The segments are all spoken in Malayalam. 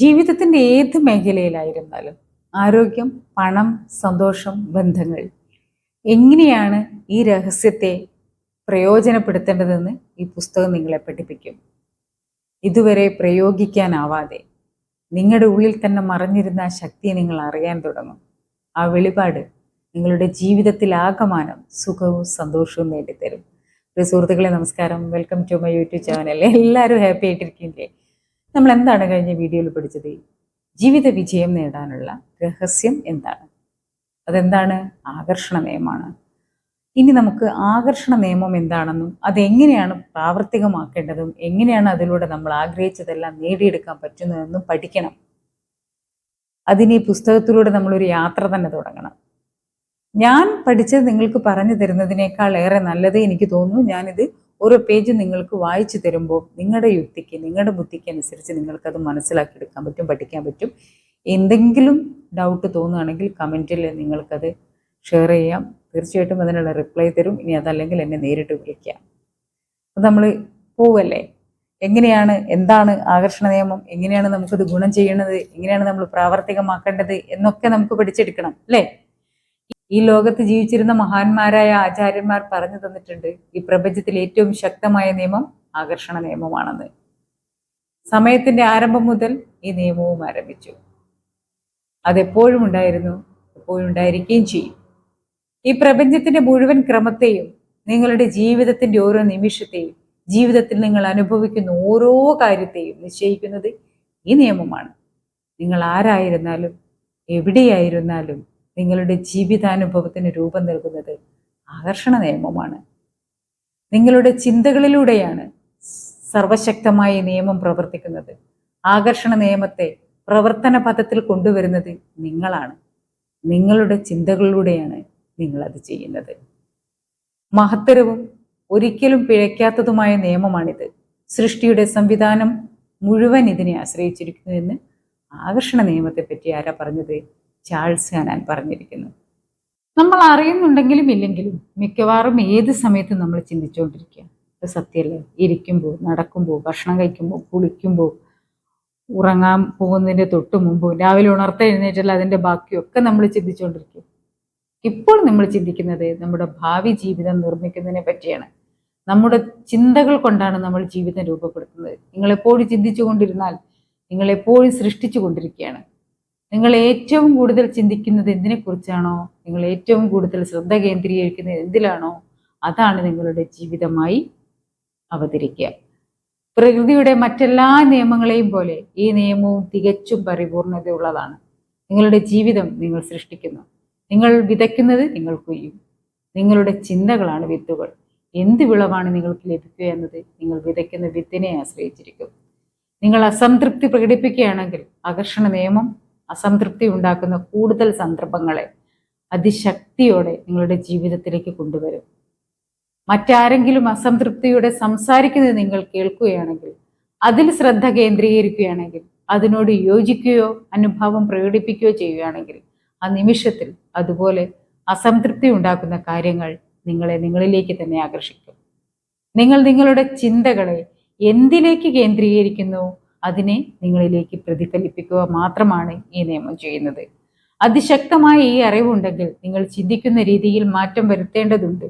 ജീവിതത്തിന്റെ ഏത് മേഖലയിലായിരുന്നാലും ആരോഗ്യം പണം സന്തോഷം ബന്ധങ്ങൾ എങ്ങനെയാണ് ഈ രഹസ്യത്തെ പ്രയോജനപ്പെടുത്തേണ്ടതെന്ന് ഈ പുസ്തകം നിങ്ങളെ പഠിപ്പിക്കും. ഇതുവരെ പ്രയോഗിക്കാനാവാതെ നിങ്ങളുടെ ഉള്ളിൽ തന്നെ മറഞ്ഞിരുന്ന ആ ശക്തിയെ നിങ്ങൾ അറിയാൻ തുടങ്ങും. ആ വെളിപാട് നിങ്ങളുടെ ജീവിതത്തിൽ ആകമാനം സുഖവും സന്തോഷവും നേടിത്തരും. സുഹൃത്തുക്കളെ നമസ്കാരം. Welcome to my YouTube channel എല്ലാവരും ഹാപ്പി ആയിട്ടിരിക്കില്ലേ നമ്മൾ എന്താണ് കഴിഞ്ഞ വീഡിയോയിൽ പഠിച്ചത്? ജീവിത വിജയം നേടാനുള്ള രഹസ്യം എന്താണ്? അതെന്താണ്? ആകർഷണ നിയമമാണ് ഇനി നമുക്ക് ആകർഷണ നിയമം എന്താണെന്നും അതെങ്ങനെയാണ് പ്രാവർത്തികമാക്കേണ്ടതും എങ്ങനെയാണ് അതിലൂടെ നമ്മൾ ആഗ്രഹിച്ചതെല്ലാം നേടിയെടുക്കാൻ പറ്റുന്നതെന്നും പഠിക്കണം. അതിന് ഈ പുസ്തകത്തിലൂടെ നമ്മളൊരു യാത്ര തന്നെ തുടങ്ങണം. ഞാൻ പഠിച്ചത് നിങ്ങൾക്ക് പറഞ്ഞു തരുന്നതിനേക്കാൾ ഏറെ നല്ലത് എനിക്ക് തോന്നുന്നു ഞാനിത് ഓരോ പേജ് നിങ്ങൾക്ക് വായിച്ചു തരുമ്പോൾ നിങ്ങളുടെ യുക്തിക്ക് നിങ്ങളുടെ ബുദ്ധിക്ക് അനുസരിച്ച് നിങ്ങൾക്കത് മനസ്സിലാക്കിയെടുക്കാൻ പറ്റും പഠിക്കാൻ പറ്റും. എന്തെങ്കിലും ഡൗട്ട് തോന്നുകയാണെങ്കിൽ കമന്റിൽ നിങ്ങൾക്കത് ഷെയർ ചെയ്യാം. തീർച്ചയായിട്ടും അതിനുള്ള റിപ്ലൈ തരും. ഇനി അതല്ലെങ്കിൽ എന്നെ നേരിട്ട് വിളിക്കാം. അപ്പം നമ്മൾ പോവല്ലേ? എങ്ങനെയാണ് എന്താണ് ആകർഷണ നിയമം? എങ്ങനെയാണ് നമുക്കത് ഗുണം ചെയ്യണത് എങ്ങനെയാണ് നമ്മൾ പ്രാവർത്തികമാക്കേണ്ടത്? എന്നൊക്കെ നമുക്ക് പഠിച്ചെടുക്കണം അല്ലേ? ഈ ലോകത്ത് ജീവിച്ചിരുന്ന മഹാന്മാരായ ആചാര്യന്മാർ പറഞ്ഞു തന്നിട്ടുണ്ട്. ഈ പ്രപഞ്ചത്തിൽ ഏറ്റവും ശക്തമായ നിയമം ആകർഷണ നിയമമാണെന്ന്. സമയത്തിന്റെ ആരംഭം മുതൽ ഈ നിയമവും ആരംഭിച്ചു. അതെപ്പോഴും ഉണ്ടായിരുന്നു എപ്പോഴും ഉണ്ടായിരിക്കുകയും ചെയ്യും. ഈ പ്രപഞ്ചത്തിന്റെ മുഴുവൻ ക്രമത്തെയും നിങ്ങളുടെ ജീവിതത്തിന്റെ ഓരോ നിമിഷത്തെയും ജീവിതത്തിൽ നിങ്ങൾ അനുഭവിക്കുന്ന ഓരോ കാര്യത്തെയും നിശ്ചയിക്കുന്നത് ഈ നിയമമാണ്. നിങ്ങൾ ആരായിരുന്നാലും എവിടെയായിരുന്നാലും നിങ്ങളുടെ ജീവിതാനുഭവത്തിന് രൂപം നൽകുന്നത് ആകർഷണ നിയമമാണ്. നിങ്ങളുടെ ചിന്തകളിലൂടെയാണ് സർവശക്തമായ നിയമം പ്രവർത്തിക്കുന്നത്. ആകർഷണ നിയമത്തെ പ്രവർത്തന പദത്തിൽ കൊണ്ടുവരുന്നത് നിങ്ങളാണ്. നിങ്ങളുടെ ചിന്തകളിലൂടെയാണ് നിങ്ങളത് ചെയ്യുന്നത്. മഹത്തരവും ഒരിക്കലും പിഴയ്ക്കാത്തതുമായ നിയമമാണിത്. സൃഷ്ടിയുടെ സംവിധാനം മുഴുവൻ ഇതിനെ ആശ്രയിച്ചിരിക്കുന്നു എന്ന് ആകർഷണ നിയമത്തെ പറ്റി ആരാ പറഞ്ഞത്? ചാൾസ് ഹനാൻ പറഞ്ഞിരിക്കുന്നു. നമ്മൾ അറിയുന്നുണ്ടെങ്കിലും ഇല്ലെങ്കിലും മിക്കവാറും ഏത് സമയത്തും നമ്മൾ ചിന്തിച്ചുകൊണ്ടിരിക്കുക. അത് സത്യമല്ലേ? ഇരിക്കുമ്പോൾ നടക്കുമ്പോൾ ഭക്ഷണം കഴിക്കുമ്പോൾ കുളിക്കുമ്പോൾ ഉറങ്ങാൻ പോകുന്നതിന്റെ തൊട്ട് മുമ്പ് രാവിലെ ഉണർത്ത എഴുന്നേറ്റുള്ള അതിന്റെ ബാക്കിയൊക്കെ നമ്മൾ ചിന്തിച്ചുകൊണ്ടിരിക്കും ഇപ്പോൾ നമ്മൾ ചിന്തിക്കുന്നത് നമ്മുടെ ഭാവി ജീവിതം നിർമ്മിക്കുന്നതിനെ പറ്റിയാണ്. നമ്മുടെ ചിന്തകൾ കൊണ്ടാണ് നമ്മൾ ജീവിതം രൂപപ്പെടുത്തുന്നത്. നിങ്ങളെപ്പോഴും ചിന്തിച്ചു കൊണ്ടിരുന്നാൽ നിങ്ങളെപ്പോഴും സൃഷ്ടിച്ചു കൊണ്ടിരിക്കുകയാണ് നിങ്ങൾ ഏറ്റവും കൂടുതൽ ചിന്തിക്കുന്നത് എന്തിനെക്കുറിച്ചാണോ? നിങ്ങൾ ഏറ്റവും കൂടുതൽ ശ്രദ്ധ കേന്ദ്രീകരിക്കുന്നത് എന്തിലാണോ? അതാണ് നിങ്ങളുടെ ജീവിതമായി അവതരിക്കുക. പ്രകൃതിയുടെ മറ്റെല്ലാ നിയമങ്ങളെയും പോലെ ഈ നിയമവും തികച്ചും പരിപൂർണതയുള്ളതാണ്. നിങ്ങളുടെ ജീവിതം നിങ്ങൾ സൃഷ്ടിക്കുന്നു. നിങ്ങൾ വിതയ്ക്കുന്നത് നിങ്ങൾ കൊയ്യും. നിങ്ങളുടെ ചിന്തകളാണ് വിത്തുകൾ. എന്ത് വിളവാണ് നിങ്ങൾക്ക് ലഭിക്കുക എന്നത് നിങ്ങൾ വിതയ്ക്കുന്ന വിത്തിനെ ആശ്രയിച്ചിരിക്കും. നിങ്ങൾ അസംതൃപ്തി പ്രകടിപ്പിക്കുകയാണെങ്കിൽ ആകർഷണ നിയമം അസംതൃപ്തി ഉണ്ടാക്കുന്ന കൂടുതൽ സന്ദർഭങ്ങളെ അതിശക്തിയോടെ നിങ്ങളുടെ ജീവിതത്തിലേക്ക് കൊണ്ടുവരും. മറ്റാരെങ്കിലും അസംതൃപ്തിയോടെ സംസാരിക്കുന്നത് നിങ്ങൾ കേൾക്കുകയാണെങ്കിൽ അതിൽ ശ്രദ്ധ കേന്ദ്രീകരിക്കുകയാണെങ്കിൽ അതിനോട് യോജിക്കുകയോ അനുഭാവം പ്രകടിപ്പിക്കുകയോ ചെയ്യുകയാണെങ്കിൽ ആ നിമിഷത്തിൽ അതുപോലെ അസംതൃപ്തി ഉണ്ടാക്കുന്ന കാര്യങ്ങൾ നിങ്ങളെ നിങ്ങളിലേക്ക് തന്നെ ആകർഷിക്കും. നിങ്ങൾ നിങ്ങളുടെ ചിന്തകളെ എന്തിലേക്ക് കേന്ദ്രീകരിക്കുന്നു? അതിനെ നിങ്ങളിലേക്ക് പ്രതിഫലിപ്പിക്കുക മാത്രമാണ് ഈ നിയമം ചെയ്യുന്നത്. അതിശക്തമായ ഈ അറിവുണ്ടെങ്കിൽ നിങ്ങൾ ചിന്തിക്കുന്ന രീതിയിൽ മാറ്റം വരുത്തേണ്ടതുണ്ട്.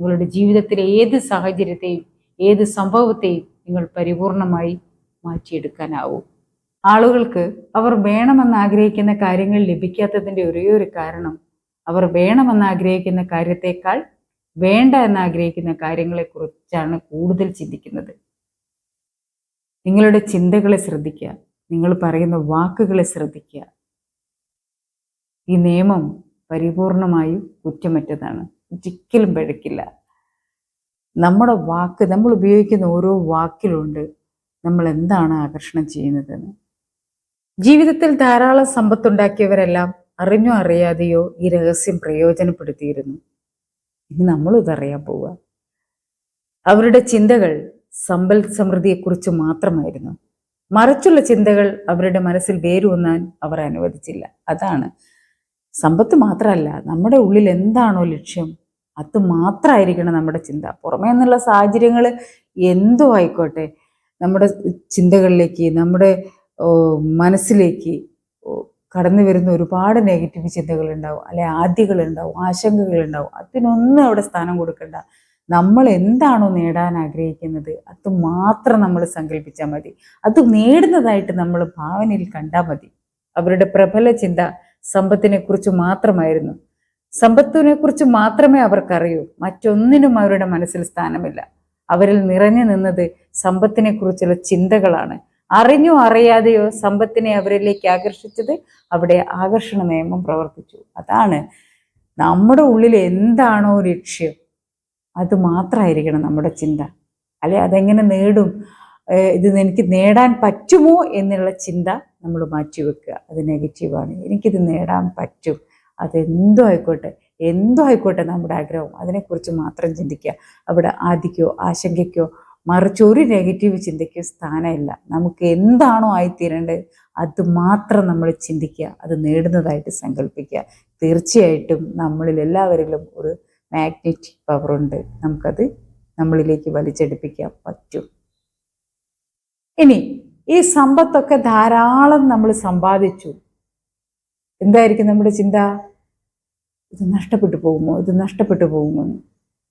നിങ്ങളുടെ ജീവിതത്തിലെ ഏത് സാഹചര്യത്തെയും ഏത് സംഭവത്തെയും നിങ്ങൾ പരിപൂർണമായി മാറ്റിയെടുക്കാനാവൂ. ആളുകൾക്ക് അവർ വേണമെന്ന് ആഗ്രഹിക്കുന്ന കാര്യങ്ങൾ ലഭിക്കാത്തതിന്റെ ഒരേ ഒരു കാരണം അവർ വേണമെന്ന് ആഗ്രഹിക്കുന്ന കാര്യത്തേക്കാൾ വേണ്ട എന്ന് ആഗ്രഹിക്കുന്ന കാര്യങ്ങളെക്കുറിച്ചാണ് കൂടുതൽ ചിന്തിക്കുന്നത്. നിങ്ങളുടെ ചിന്തകളെ ശ്രദ്ധിക്കുക. നിങ്ങൾ പറയുന്ന വാക്കുകളെ ശ്രദ്ധിക്കുക. ഈ നിയമം പരിപൂർണമായും കുറ്റമറ്റതാണ്. ഒരിക്കലും പഴക്കില്ല. നമ്മുടെ വാക്ക് നമ്മൾ ഉപയോഗിക്കുന്ന ഓരോ വാക്കിലുണ്ട്. നമ്മൾ എന്താണ് ആകർഷണം ചെയ്യുന്നതെന്ന്. ജീവിതത്തിൽ ധാരാളം സമ്പത്തുണ്ടാക്കിയവരെല്ലാം അറിഞ്ഞോ അറിയാതെയോ ഈ രഹസ്യം പ്രയോജനപ്പെടുത്തിയിരുന്നു. ഇനി നമ്മളും ഇതറിയാൻ പോവുക. അവരുടെ ചിന്തകൾ സമ്പൽ സമൃദ്ധിയെക്കുറിച്ച് മാത്രമായിരുന്നു. മറിച്ചുള്ള ചിന്തകൾ അവരുടെ മനസ്സിൽ വേരൂന്നാൻ അവർ അനുവദിച്ചില്ല. അതാണ്. സമ്പത്ത് മാത്രമല്ല നമ്മുടെ ഉള്ളിൽ എന്താണോ ലക്ഷ്യം അത് മാത്രമായിരിക്കണം നമ്മുടെ ചിന്ത. പുറമേ നിന്നുള്ള സാഹചര്യങ്ങൾ എന്തോ ആയിക്കോട്ടെ നമ്മുടെ ചിന്തകളിലേക്ക് നമ്മുടെ മനസ്സിലേക്ക് കടന്നു വരുന്ന ഒരുപാട് നെഗറ്റീവ് ചിന്തകളുണ്ടാവും അല്ലെ ആദ്യകളുണ്ടാവും ആശങ്കകളുണ്ടാവും. അതിനൊന്നും അവിടെ സ്ഥാനം കൊടുക്കണ്ട. നമ്മൾ എന്താണോ നേടാൻ ആഗ്രഹിക്കുന്നത് അത് മാത്രം നമ്മൾ സങ്കല്പിച്ചാൽ മതി. അത് നേടുന്നതായിട്ട് നമ്മൾ ഭാവനയിൽ കണ്ടാൽ മതി. അവരുടെ പ്രബല ചിന്ത സമ്പത്തിനെ കുറിച്ച് മാത്രമായിരുന്നു. സമ്പത്തിനെ കുറിച്ച് മാത്രമേ അവർക്കറിയൂ. മറ്റൊന്നിനും അവരുടെ മനസ്സിൽ സ്ഥാനമില്ല. അവരിൽ നിറഞ്ഞു നിന്നത് സമ്പത്തിനെ കുറിച്ചുള്ള ചിന്തകളാണ്. അറിഞ്ഞോ അറിയാതെയോ സമ്പത്തിനെ അവരിലേക്ക് ആകർഷിച്ചത് അവിടെ ആകർഷണ നിയമം പ്രവർത്തിച്ചു. അതാണ് നമ്മുടെ ഉള്ളിൽ എന്താണോ ലക്ഷ്യം. അത് മാത്രമായിരിക്കണം നമ്മുടെ ചിന്ത. അല്ലെ? അതെങ്ങനെ നേടും? ഇത് എനിക്ക് നേടാൻ പറ്റുമോ എന്നുള്ള ചിന്ത നമ്മൾ മാറ്റിവെക്കുക. അത് നെഗറ്റീവാണ് എനിക്കിത് നേടാൻ പറ്റും. അതെന്തോ ആയിക്കോട്ടെ. എന്തോ ആയിക്കോട്ടെ നമ്മുടെ ആഗ്രഹം. അതിനെക്കുറിച്ച് മാത്രം ചിന്തിക്കുക. അവിടെ ആദിക്കോ ആശങ്കയ്ക്കോ മറിച്ച് ഒരു നെഗറ്റീവ് ചിന്തയ്ക്കോ സ്ഥാനമില്ല. നമുക്ക് എന്താണോ ആയിത്തീരേണ്ടത് അത് മാത്രം നമ്മൾ ചിന്തിക്കുക. അത് നേടുന്നതായിട്ട് സങ്കല്പിക്കുക. തീർച്ചയായിട്ടും നമ്മളിൽ എല്ലാവരിലും ഒരു മാഗ്നറ്റിക് പവറുണ്ട് നമുക്കത് നമ്മളിലേക്ക് വലിച്ചെടുപ്പിക്കാൻ പറ്റും. ഇനി ഈ സമ്പത്തൊക്കെ ധാരാളം നമ്മൾ സമ്പാദിച്ചു. എന്തായിരിക്കും നമ്മുടെ ചിന്ത? ഇത് നഷ്ടപ്പെട്ടു പോകുമോ? ഇത് നഷ്ടപ്പെട്ടു പോകുമോ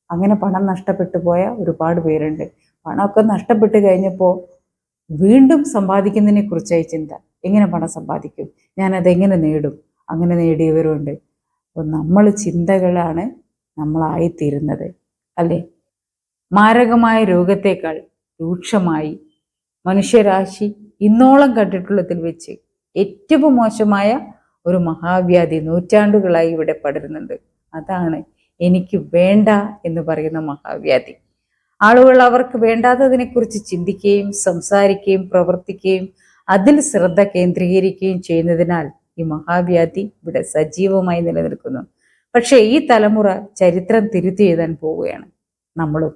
അങ്ങനെ പണം നഷ്ടപ്പെട്ടു പോയ ഒരുപാട് പേരുണ്ട്. പണമൊക്കെ നഷ്ടപ്പെട്ട് കഴിഞ്ഞപ്പോൾ വീണ്ടും സമ്പാദിക്കുന്നതിനെ കുറിച്ചായി ചിന്ത. എങ്ങനെ പണം സമ്പാദിക്കും? ഞാനത് എങ്ങനെ നേടും? അങ്ങനെ നേടിയവരുണ്ട്. അപ്പോൾ നമ്മൾ ചിന്തകളാണ് നമ്മളായിത്തീരുന്നത് അല്ലേ? മാരകമായ രോഗത്തേക്കാൾ രൂക്ഷമായി മനുഷ്യരാശി ഇന്നോളം കണ്ടിട്ടുള്ളതിൽ വെച്ച് ഏറ്റവും മോശമായ ഒരു മഹാവ്യാധി നൂറ്റാണ്ടുകളായി ഇവിടെ പടരുന്നുണ്ട്. അതാണ് എനിക്ക് വേണ്ട എന്ന് പറയുന്ന മഹാവ്യാധി. ആളുകൾ അവർക്ക് വേണ്ടാത്തതിനെക്കുറിച്ച് ചിന്തിക്കുകയും സംസാരിക്കുകയും പ്രവർത്തിക്കുകയും അതിൽ ശ്രദ്ധ കേന്ദ്രീകരിക്കുകയും ചെയ്യുന്നതിനാൽ ഈ മഹാവ്യാധി ഇവിടെ സജീവമായി നിലനിൽക്കുന്നു. പക്ഷേ ഈ തലമുറ ചരിത്രം തിരുത്തി എഴുതാൻ പോവുകയാണ്. നമ്മളും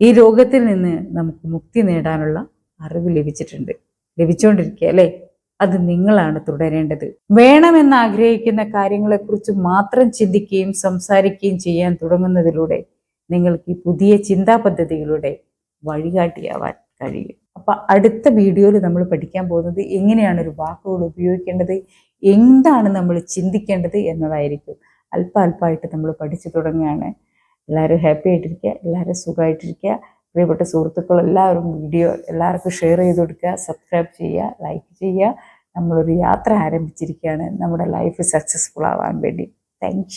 ഈ രോഗത്തിൽ നിന്ന് നമുക്ക് മുക്തി നേടാനുള്ള അറിവ് ലഭിച്ചിട്ടുണ്ട്. ലഭിച്ചുകൊണ്ടിരിക്കുക അല്ലേ? അത് നിങ്ങളാണ് തുടരേണ്ടത്. വേണമെന്ന് ആഗ്രഹിക്കുന്ന കാര്യങ്ങളെക്കുറിച്ച് മാത്രം ചിന്തിക്കുകയും സംസാരിക്കുകയും ചെയ്യാൻ തുടങ്ങുന്നതിലൂടെ നിങ്ങൾക്ക് ഈ പുതിയ ചിന്താ പദ്ധതികളുടെ വഴികാട്ടിയാവാൻ കഴിയും. അപ്പൊ അടുത്ത വീഡിയോയിൽ നമ്മൾ പഠിക്കാൻ പോകുന്നത് എങ്ങനെയാണ് ഒരു വാക്കുകൾ ഉപയോഗിക്കേണ്ടത്? എന്താണ് നമ്മൾ ചിന്തിക്കേണ്ടത് എന്നതായിരിക്കും. അല്പ അല്പമായിട്ട് നമ്മൾ പഠിച്ചു തുടങ്ങുകയാണ്. എല്ലാവരും ഹാപ്പി ആയിട്ടിരിക്കുക എല്ലാവരും സുഖമായിട്ടിരിക്കുക. പ്രിയപ്പെട്ട സുഹൃത്തുക്കൾ എല്ലാവരും വീഡിയോ എല്ലാവർക്കും ഷെയർ ചെയ്ത് കൊടുക്കുക സബ്സ്ക്രൈബ് ചെയ്യുക ലൈക്ക് ചെയ്യുക. നമ്മളൊരു യാത്ര ആരംഭിച്ചിരിക്കുകയാണ്. നമ്മുടെ ലൈഫ് സക്സസ്ഫുൾ ആവാൻ വേണ്ടി. താങ്ക്